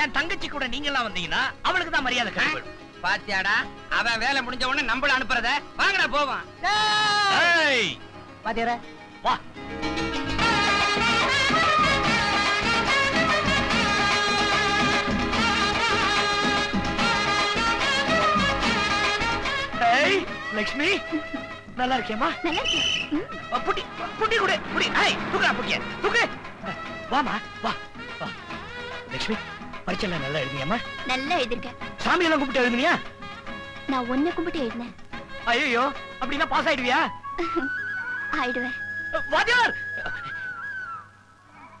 என் தங்கச்சி கூட நீங்க எல்லாம் வந்தீங்கன்னா அவளுக்கு தான் மரியாதை கிடைக்கும் பாத்தியாடா அவன் வேலை முடிஞ்ச உடனே நம்மள அனுப்புறத வாங்கடா போவான். பாத்தியாரா வா. லக்ஷ்மி. நல்லா இருக்கேம்மா நல்லா இருக்கு ம், அ, புட்டி புட்டி கொடு புடி ஏய் தூக்குடா புட்டிய. தூக்கு. வாமா வா. வா. லக்ஷ்மி பரீட்சைலாம் நல்லா எழுதியம்மா? நல்லா எழுதிருக்கேன் சாமி எல்லாம் கும்பிட்டு எழுதுனியா? நான் ஒன்ன கும்பிட்டு எழுதினேன். ஐயோ அப்படின்னா பாஸ் ஆயிடுவியா? ஆயிடுவேன். வாத்தியார்!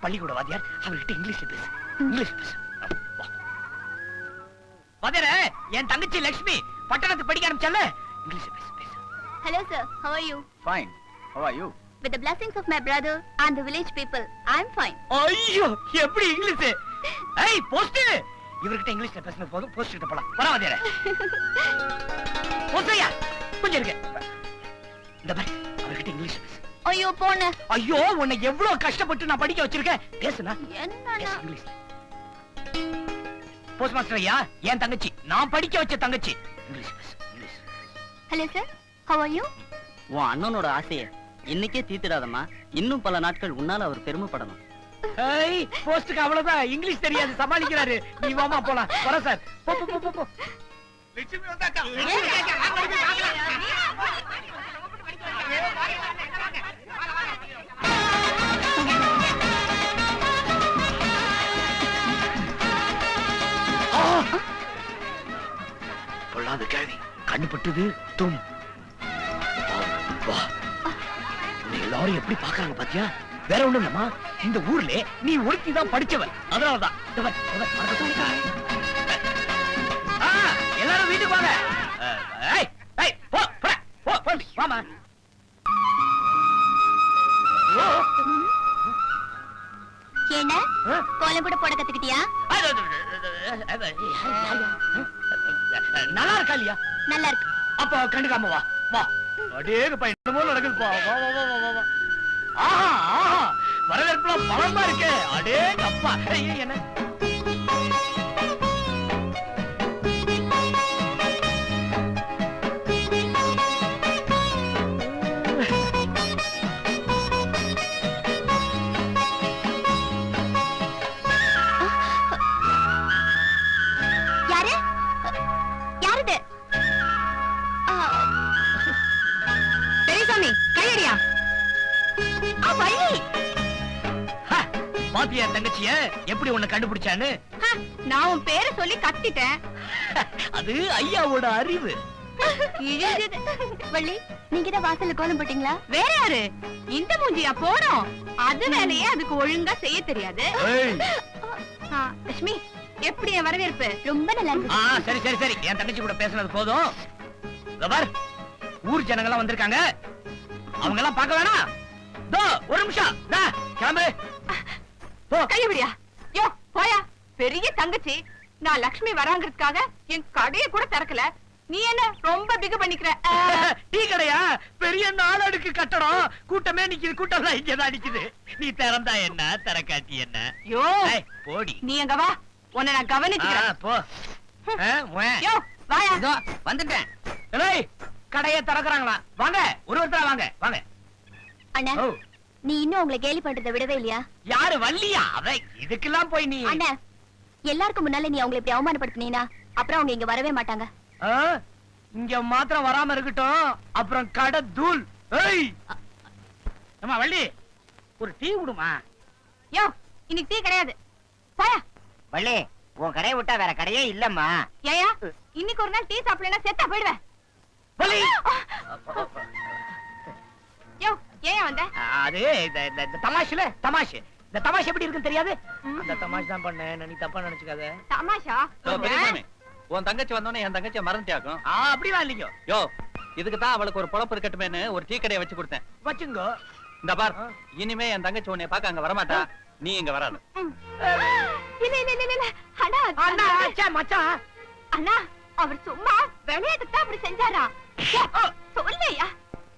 பள்ளிக்கூட வாத்தியார் அவர்கிட்ட இங்கிலீஷ்ல பேசு. இங்கிலீஷ் பேசு. வா. வாத்தியாரே என் தங்கச்சி லக்ஷ்மி பட்டணத்துக்கு படிக்க ஆரம்பிச்சால இங்கிலீஷ்ல பேசு hello sir how are you? Fine how are you with the blessings of my brother and the village people i'm fine. ஐயோ எப்படி இங்கிலீஷ்? ஏய் போஸ்ட் இவர்கிட்ட இங்கிலீஷ்ல பேசுனது போதும் போஸ்ட் கிட்ட போலாம். வரா வாத்தியாரே. போஸ்டையா கொஞ்சம் இருக்கு இந்த பாரு அவர்கிட்ட இங்கிலீஷ் பேசு. ஐயோ போன. ஐயோ உன்னை எவ்வளவு கஷ்டப்பட்டு நான் படிக்க வச்சிருக்கேன். பேசுனா. என்னண்ணா? பேசு இங்கிலீஷ்ல. போஸ்ட் மாஸ்டர் ஐயா என் தங்கச்சி. நான் படிக்க வச்ச தங்கச்சி. இங்கிலீஷ் பேசு English hello sir how are you உன் அண்ணனோட ஆசைய இன்னைக்கே தீர்த்திடாதம்மா இன்னும் பல நாட்கள் உன்னால அவர் பெருமைப்படணும் ஏய் போஸ்டுக்கு அவ்வளவுதான் இங்கிலீஷ் தெரியாது சமாளிக்கிறாரு நீ வாமா போலாம் வர சார் போ போ, போ போ போ லட்சுமி வந்தாச்சா ஆ! பொல்லாத கேள்வி கண்ணு பட்டுது தும் எல்லாரும் எப்படி பாக்குறாங்க பாத்தியா வேற ஒண்ணும் இல்லம்மா இந்த ஊர்ல நீ ஒருத்தி தான் படிச்சவ அதனாலதான் எல்லாரும் வீட்டுக்கு வாங்க என்ன? கோலம் கூட போட கத்துக்கிட்டியா நல்லா இருக்கா இல்லையா நல்லா இருக்கு அப்ப கண்டுக்காம வா வா அடேங்க பையன் நடக்குதுப்பா வா வா வா வா வரவேற்புலாம் பழமா இருக்கு. அடே அப்பா. என்ன? பெரியசாமி கையடியா? ஆ பாத்தியா என் தங்கச்சிய? எப்படி உன்னை கண்டுபிடிச்சான்னு? நான் உன் பேரை சொல்லி கத்திட்டேன். அது ஐயாவோட அறிவு. இழிஞ்சது. வள்ளி நீங்க தான் வாசல்ல கோலம் போட்டீங்களா? வேற யாரு? இந்த மூஞ்சியா போனோம். அது வேலையே அதுக்கு ஒழுங்கா செய்ய தெரியாது. ஏய். ஆ, லட்சுமி எப்படி என் வரவேற்பு? ரொம்ப நல்லா சரி சரி சரி. என் தங்கச்சி கூட பேசுனது போதும். பார் ஊர் ஜனங்க எல்லாம் வந்திருக்காங்க. அவங்க எல்லாம் பார்க்க வேணாம். ஒரு நிமிஷம். கிளம்பு. போ. கையபடியா யோ போயா. பெரிய தங்கச்சி. நான் லக்ஷ்மி வராங்கிறதுக்காக என் கடையை கூட திறக்கல. நீ என்ன ரொம்ப பிகு பண்ணிக்கிற? டீ கடையா? பெரிய நாலடுக்கு கட்டடம். கூட்டமே நிக்குது கூட்டம் இங்கதான் நிக்குது. நீ திறந்தா என்ன? திறக்காட்டி என்ன? யோ. போடி. நீ எங்க வா. உன்னை நான் கவனிச்சுக்கிறேன். போ. யோ வாயா. இதோ வந்துட்டேன். கடையை திறக்கறாங்களா? வாங்க ஒரு ஒருத்தரா வாங்க வாங்க. அண்ணா. நீ இன்னும் உங்களை கேலி பண்றதை விடவே இல்லையா? யாரு வள்ளியா? அவ இதுக்கெல்லாம் போய் நீ அண்ணா எல்லாருக்கும் முன்னால நீ அவங்களை இப்படி அவமானப்படுத்தினீனா அப்புறம் அவங்க இங்க வரவே மாட்டாங்க. ஆ? இங்க மாத்திரம் வராம இருக்கட்டும். அப்புறம் கடை தூள். ஏய்! அம்மா வள்ளி ஒரு டீ விடுமா யோ இன்னைக்கு டீ கிடையாது. போயா. வள்ளி உன் கடையை விட்டா வேற கடையே இல்லம்மா. ஏயா இன்னைக்கு ஒரு நாள் டீ சாப்பிடலன்னா செத்தா போயிடுவேன். வள்ளி! யோ ஏன் வந்த? அது இந்த தமாஷ்ல தமாஷ். இந்த தமாஷ் எப்படி இருக்குன்னு தெரியாது? அந்த தமாஷ் தான் பண்ணேன். நீ தப்பா நினைச்சுக்காத. தமாஷா? உன் தங்கச்சி வந்தோடனே என் தங்கச்சியை மறந்துட்டியாக்கும் ஆ, அப்படிலாம் இல்லைங்க. யோ இதுக்கு தான் அவளுக்கு ஒரு பொழப்பு இருக்கட்டுமேன்னு ஒரு டீ கடையை வச்சு கொடுத்தேன். வச்சுங்கோ. இந்த பார். இனிமே என் தங்கச்சி உன்னை பார்க்க அங்க வரமாட்டா. நீ இங்க வராது. இல்ல இல்ல இல்ல இல்ல. அண்ணா அண்ணா ச்சே, மச்சான் அண்ணா அவர் சும்மா விளையாட்டுக்கு தான் அப்படி செஞ்சாரா? சொல்லையா?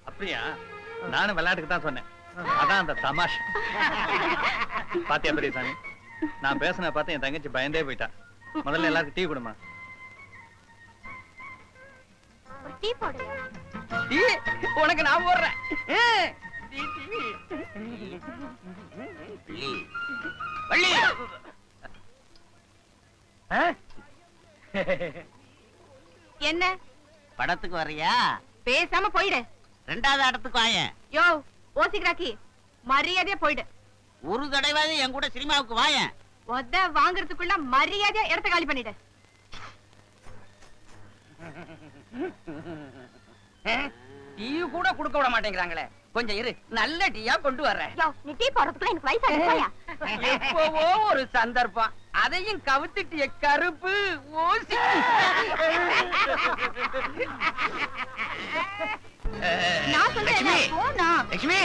அப்படியா? நானும் விளையாட்டுக்கு தான் சொன்னேன். அதான் அந்த தமாஷ். பாத்தியா பெரியசாமி? நான் பேசுன பார்த்து என் தங்கச்சி பயந்தே போயிட்டா. முதல்ல எல்லாருக்கும் டீ கொடுமா. டீ போடு. டீ, உனக்கு நான் போடுறேன். ஆ, டீ, டீ. வள்ளி. ஆ? என்ன? படத்துக்கு வர்றியா? பேசாம போயிடு. ரெண்டாவது இடத்துக்கு வாயேன் யோ ஓசிக்கிறாக்கி மரியாதையா போயிடு. ஒரு தடவையாவது என் கூட சினிமாவுக்கு வாயேன் உத வாங்குறதுக்குள்ள மரியாதையா இடத்த காலி பண்ணிடு. டீ கூட கொடுக்க விட மாட்டேங்கிறாங்களே. கொஞ்சம் இரு நல்ல டீயா கொண்டு வர்றேன். யோ நீ டீ போறதுக்குள்ள எனக்கு வயசாக எப்பவோ ஒரு சந்தர்ப்பம். அதையும் கவுத்துட்டிய கருப்பு ஓசி. லட்சுமி!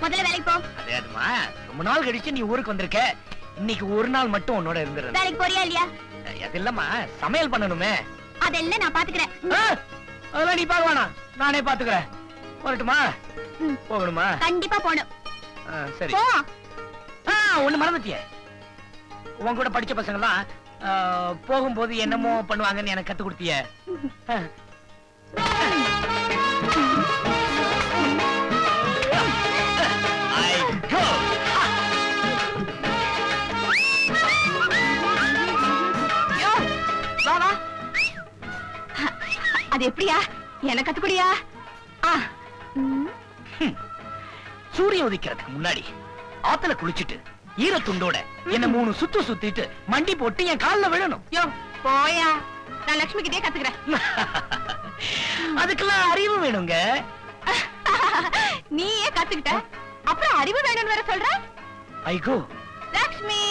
முதல்ல வேலைக்கு போ. அதே அதுமா ரொம்ப நாள் கழிச்சு நீ ஊருக்கு வந்திருக்க. இன்னைக்கு ஒரு நாள் மட்டும் உன்னோட இருந்துடுறேன் வேலைக்கு போறியா இல்லையா? அது இல்லம்மா சமையல் பண்ணணுமே. அதெல்லாம் நான் பாத்துக்கிறேன். அதெல்லாம் நீ பார்க்க வேணாம். நானே பாத்துக்கிறேன். வரட்டுமா ம். போகணுமா? கண்டிப்பா போணும் ஆ, சரி. ஒண்ணு மறந்துட்டியே. உன் கூட படிச்ச பசங்கலாம் ஆ, போகும்போது என்னமோ பண்ணுவாங்கன்னு எனக்கு கத்து கொடுத்தியே. அது எப்படியா? எனக்கு கத்துக்கூடியா. சூரியன் உதிக்கிறதுக்கு முன்னாடி ஆத்துல குளிச்சிட்டு ஈரத்துண்டோட என்ன மூணு சுத்து சுத்திட்டு மண்டி போட்டு என் கால்ல விழணும். யோ போயா. நான் லட்சுமி கிட்டே கத்துக்கிறேன். அதுக்கெல்லாம் அறிவு வேணுங்க. நீயே கத்துக்கிட்ட. அப்புறம் அறிவு வேணும்னு வேற சொல்ற? ஐ கோ லட்சுமி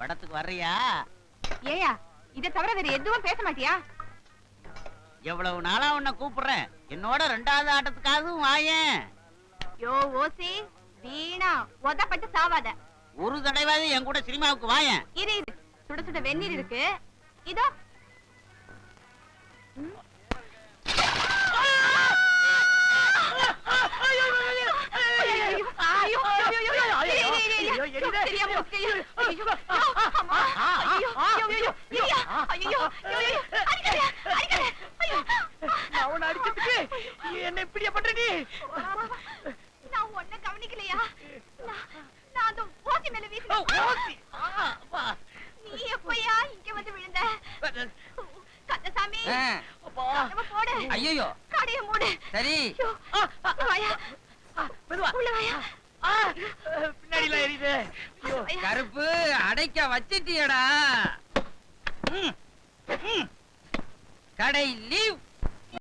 படத்துக்கு வர்றியா? ஏயா இத தவிர வேற எதுவும் பேச மாட்டியா? எவ்வளவு நாளா உன்னை கூப்பிடுறேன்? என்னோட ரெண்டாவது ஆட்டத்துக்காகவும் வாயேன் யோ ஓசி வீணா உதப்பட்டு சாவாத. ஒரு தடவையாவது என் கூட சினிமாவுக்கு வாயேன். இரு. சுட சுட வெந்நீர் இருக்கு. இதோ என்ன இப்படியா பண்ற நீ நான் உன்னை கவனிக்கலையா நான் அந்த ஓசி மேல வீசினேன். ஓசி. ஆ, வா. நீ எப்பயா இங்க வந்து விழுந்த கந்தசாமி. கதவை போடு ஐயையோ கடைய மூடு சரி ஐயோ, வாயா மெதுவா. உள்ள வாயா எரியுது ஐயோ. வாயா. கருப்பு அடைக்க வச்சிட்டியடா. கடை லீவ்